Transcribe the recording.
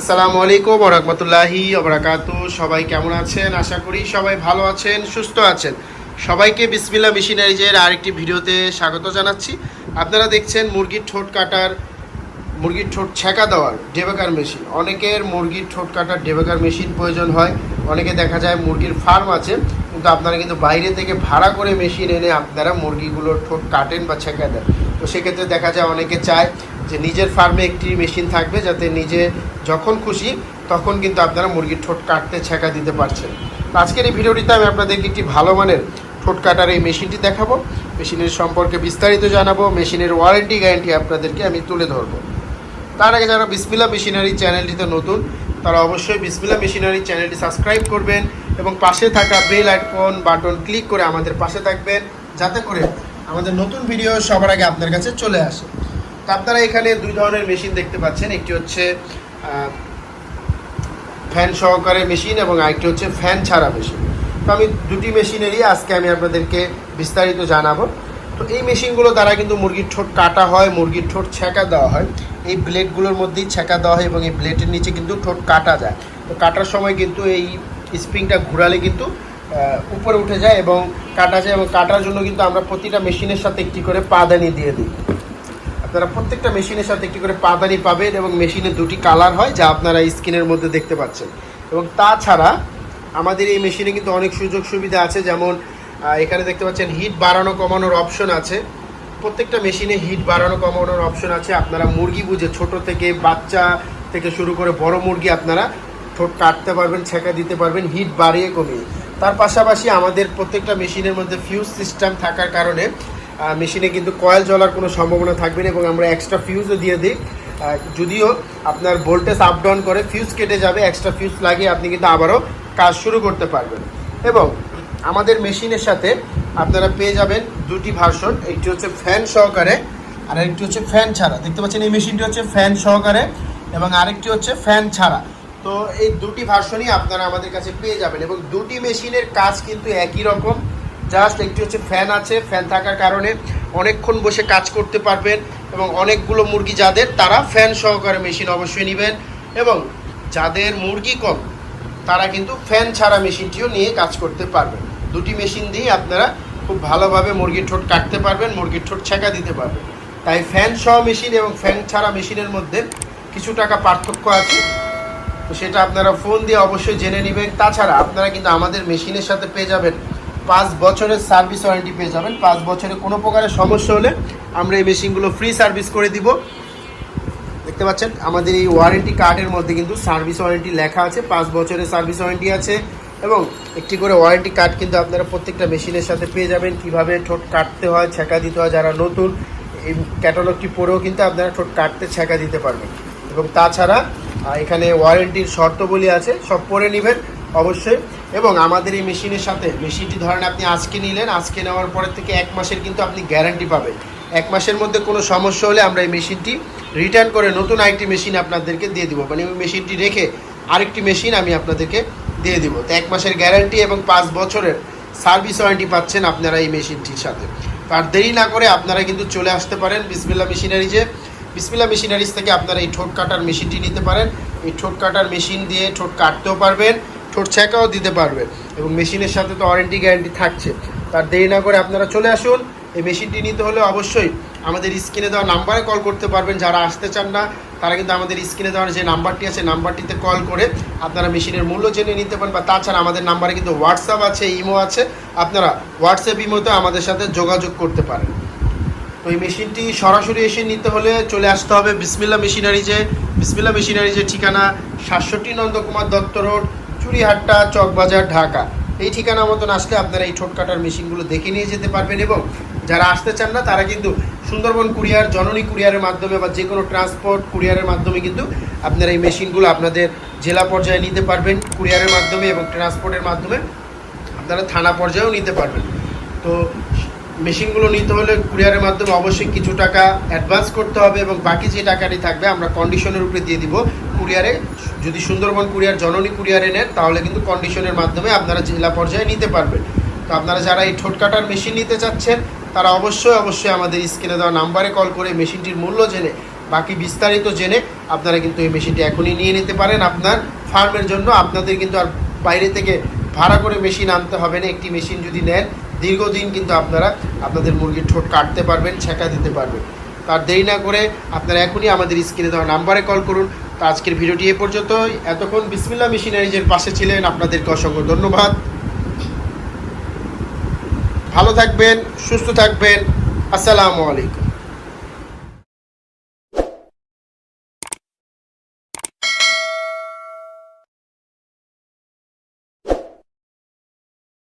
আসসালামু আলাইকুম রহমতুল্লাহি অবরাকাত সবাই কেমন আছেন? আশা করি সবাই ভালো আছেন, সুস্থ আছেন। সবাইকে বিসমিল্লা মেশিনারিজের আরেকটি ভিডিওতে স্বাগত জানাচ্ছি। আপনারা দেখছেন মুরগির ঠোঁট কাটার, মুরগির ঠোঁট ছেঁকা দেওয়ার ডেবেকার মেশিন। অনেকের মুরগির ঠোঁট কাটার ডেবেকার মেশিন প্রয়োজন হয়। অনেকে দেখা যায় মুরগির ফার্ম আছে। কিন্তু আপনারা কিন্তু বাইরে থেকে ভাড়া করে মেশিন এনে আপনারা মুরগিগুলোর ঠোঁট কাটেন বা ছেঁকা দেন। তো সেক্ষেত্রে দেখা যায় অনেকে চায় যে নিজের ফার্মে একটি মেশিন থাকবে যাতে নিজে যখন খুশি তখন কিন্তু আপনারা মুরগির ঠোঁট কাটতে, ছেঁকা দিতে পারছেন। আজকের এই ভিডিওটিতে আমি আপনাদেরকে একটি ভালো মানের ঠোঁট কাটার এই মেশিনটি দেখাবো। মেশিনের সম্পর্কে বিস্তারিত জানাব, মেশিনের ওয়ারেন্টি গ্যারান্টি আপনাদেরকে আমি তুলে ধরবো। তার আগে যারা বিসমিল্লা মেশিনারি চ্যানেলটিতে নতুন তারা অবশ্যই বিসমিল্লা মেশিনারি চ্যানেলটি সাবস্ক্রাইব করবেন এবং পাশে থাকা বেল আইকন বাটন ক্লিক করে আমাদের পাশে থাকবেন, যাতে করে আমাদের নতুন ভিডিও সবার আগে আপনার কাছে চলে আসে। তো আপনারা এখানে দুই ধরনের মেশিন দেখতে পাচ্ছেন, একটি হচ্ছে ফ্যান সহকারে মেশিন এবং আরেকটি হচ্ছে ফ্যান ছাড়া মেশিন। তো আমি দুটি মেশিনেরই আজকে আমি আপনাদেরকে বিস্তারিত জানাব। তো এই মেশিনগুলো দ্বারা কিন্তু মুরগির ঠোঁট কাটা হয়, মুরগির ঠোঁট ছেঁকা দেওয়া হয়। এই ব্লেডগুলোর মধ্যেই ছেঁকা দেওয়া হয় এবং এই ব্লেডের নিচে কিন্তু ঠোঁট কাটা যায়। তো কাটার সময় কিন্তু এই স্প্রিংটা ঘুরালে কিন্তু উপরে উঠে যায় এবং কাটা যায় এবং কাটার জন্য কিন্তু আমরা প্রতিটা মেশিনের সাথে একটি করে পাদানি দিয়ে দিই। আপনারা প্রত্যেকটা মেশিনের সাথে একটি করে পাদানি পাবেন এবং মেশিনে দুটি কালার হয় যা আপনারা স্ক্রিনের মধ্যে দেখতে পাচ্ছেন। এবং তাছাড়া আমাদের এই মেশিনে কিন্তু অনেক সুযোগ সুবিধা আছে। যেমন এখানে দেখতে পাচ্ছেন, হিট বাড়ানো কমানোর অপশন আছে। প্রত্যেকটা মেশিনে হিট বাড়ানো, কমানোর অপশন আছে। আপনারা মুরগি বুঝে ছোট থেকে বাচ্চা থেকে শুরু করে বড় মুরগি আপনারা ঠোঁট কাটতে পারবেন, ছেঁকা দিতে পারবেন হিট বাড়িয়ে কমিয়ে। তার পাশাপাশি আমাদের প্রত্যেকটা মেশিনের মধ্যে ফিউজ সিস্টেম থাকার কারণে মেশিনে কিন্তু কয়েল জ্বলার কোনো সম্ভাবনা থাকবে না এবং আমরা এক্সট্রা ফিউজও দিয়ে দিই। যদিও আপনার ভোল্টেজ আপ ডাউন করে ফিউজ কেটে যাবে এক্সট্রা ফিউজ লাগিয়ে আপনি কিন্তু আবারও কাজ শুরু করতে পারবেন। এবং আমাদের মেশিনের সাথে আপনারা পেয়ে যাবেন দুটি ভার্সন একটি হচ্ছে ফ্যান সহকারে আর একটি হচ্ছে ফ্যান ছাড়া। দেখতে পাচ্ছেন এই মেশিনটি হচ্ছে ফ্যান সহকারে এবং আরেকটি হচ্ছে ফ্যান ছাড়া। তো এই দুটি ভার্সনই আপনারা আমাদের কাছে পেয়ে যাবেন এবং দুটি মেশিনের কাজ কিন্তু একই রকম। জাস্ট একটি হচ্ছে ফ্যান আছে ফ্যান থাকার কারণে অনেকক্ষণ বসে কাজ করতে পারবেন এবং অনেকগুলো মুরগি যাদের, তারা ফ্যান সহকারে মেশিন অবশ্যই নেবেন এবং যাদের মুরগি কম, তারা কিন্তু ফ্যান ছাড়া মেশিনটিও নিয়ে কাজ করতে পারবেন। দুটি মেশিন দিয়ে আপনারা খুব ভালোভাবে মুরগির ঠোঁট কাটতে পারবেন, মুরগির ঠোঁট ছেঁকা দিতে পারবেন। তাই ফ্যান সহ মেশিন এবং ফ্যান ছাড়া মেশিনের মধ্যে কিছু টাকা পার্থক্য আছে। তো সেটা আপনারা ফোন দিয়ে অবশ্যই জেনে নেবেন। তাছাড়া আপনারা কিন্তু আমাদের মেশিনের সাথে পেয়ে যাবেন পাঁচ বছরের সার্ভিস ওয়ারেন্টি পেয়ে যাবেন। পাঁচ বছরে কোনো প্রকারের সমস্যা হলে আমরা এই মেশিনগুলো ফ্রি সার্ভিস করে দিব। দেখতে পাচ্ছেন, আমাদের এই ওয়ারেন্টি কার্ডের মধ্যে কিন্তু সার্ভিস ওয়ারেন্টি লেখা আছে। পাঁচ বছরের সার্ভিস ওয়ারেন্টি আছে। এবং একটি করে ওয়ারেন্টি কার্ড কিন্তু আপনারা প্রত্যেকটা মেশিনের সাথে পেয়ে যাবেন। কীভাবে ঠোঁট কাটতে হয়, ছেঁকা দিতে হয় যারা নতুন, এই ক্যাটালগটি পরেও কিন্তু আপনারা ঠোঁট কাটতে, ছেঁকা দিতে পারবেন। এবং তাছাড়া এখানে ওয়ারেন্টির শর্তবলী আছে, সব পরে নেবেন অবশ্যই। এবং আমাদের এই মেশিনের সাথে মেশিনটি ধরেন আপনি আজকে নিলেন, আজকে নেওয়ার পরের থেকে এক মাসের কিন্তু আপনি গ্যারান্টি পাবেন। এক মাসের মধ্যে কোনো সমস্যা হলে আমরা এই মেশিনটি রিটার্ন করে নতুন আরেকটি মেশিন আপনাদেরকে দিয়ে দিব। মানে ওই মেশিনটি রেখে আরেকটি মেশিন আমি আপনাদেরকে দিয়ে দিব। তো এক মাসের গ্যারান্টি এবং পাঁচ বছরের সার্ভিস ওয়ারেন্টি পাচ্ছেন আপনারা এই মেশিনটির সাথে। আর দেরি না করে আপনারা কিন্তু চলে আসতে পারেন বিসমিল্লা মেশিনারিজে বিসমিল্লা মেশিনারিজ থেকে আপনারা এই ঠোঁট কাটার মেশিনটি নিতে পারেন। এই ঠোঁট কাটার মেশিন দিয়ে ঠোঁট কাটতেও পারবেন, ঠোঁট ছেঁকাও দিতে পারবেন এবং মেশিনের সাথে তো ওয়ারেন্টি গ্যারান্টি থাকছে। তার দেরি না করে আপনারা চলে আসুন, এই মেশিনটি নিতে হলে অবশ্যই আমাদের স্ক্রিনে দেওয়া নাম্বারে কল করতে পারবেন। যারা আসতে চান না, তারা কিন্তু আমাদের স্ক্রিনে দেওয়ার যে নাম্বারটি আছে, নাম্বারটিতে কল করে আপনারা মেশিনের মূল্য জেনে নিতে পারেন। বা তাছাড়া আমাদের নাম্বারে কিন্তু হোয়াটসঅ্যাপ আছে, ইমো আছে। আপনারা হোয়াটসঅ্যাপ, ইমোতে আমাদের সাথে যোগাযোগ করতে পারেন। তো এই মেশিনটি সরাসরি এসে নিতে হলে চলে আসতে হবে বিসমিল্লা মেশিনারিজে। বিসমিল্লা মেশিনারিজের ঠিকানা সাতষট্টি নন্দকুমার দত্ত রোড চুরিহাট্টা চকবাজার, ঢাকা। এই ঠিকানা মতন আসলে আপনারা এই ঠোঁট কাটার মেশিনগুলো দেখে নিয়ে যেতে পারবেন এবং যারা আসতে চান না, তারা কিন্তু সুন্দরবন কুরিয়ার, জননী কুরিয়ারের মাধ্যমে বা যে কোনো ট্রান্সপোর্ট কুরিয়ারের মাধ্যমে কিন্তু আপনারা এই মেশিনগুলো আপনাদের জেলা পর্যায়ে নিতে পারবেন কুরিয়ারের মাধ্যমে এবং ট্রান্সপোর্টের মাধ্যমে। আপনারা থানা পর্যায়েও নিতে পারবেন। তো মেশিনগুলো নিতে হলে কুরিয়ারের মাধ্যমে অবশ্যই কিছু টাকা অ্যাডভান্স করতে হবে এবং বাকি যে টাকাটি থাকবে আমরা কন্ডিশনের উপরে দিয়ে দিব কুরিয়ারে যদি সুন্দরবন কুরিয়ার, জননী কুরিয়ারে নেন তাহলে কিন্তু কন্ডিশনের মাধ্যমে আপনারা জেলা পর্যায়ে নিতে পারবেন। তো আপনারা যারা এই ঠোঁট কাটার মেশিন নিতে চাচ্ছেন, তারা অবশ্যই অবশ্যই আমাদের স্ক্রিনে দেওয়া নাম্বারে কল করে মেশিনটির মূল্য জেনে, বাকি বিস্তারিত জেনে আপনারা কিন্তু এই মেশিনটি এখনই নিয়ে নিতে পারেন আপনার ফার্মের জন্য। আপনাদের কিন্তু আর বাইরে থেকে ভাড়া করে মেশিন আনতে হবে না। একটি মেশিন যদি নেন, দীর্ঘদিন কিন্তু আপনারা আপনাদের মুরগির ঠোঁট কাটতে পারবেন, ছেঁকা দিতে পারবেন। তার দেরি না করে আপনারা এখনই আমাদের স্ক্রিনে দেওয়া নাম্বারে কল করুন। আজকের ভিডিওটি এ পর্যন্ত এতক্ষণ বিসমিল্লা মেশিনারিজের পাশে ছিলেন আপনাদেরকে অসংখ্য ধন্যবাদ। ভালো থাকবেন, সুস্থ থাকবেন। আসসালামু আলাইকুম।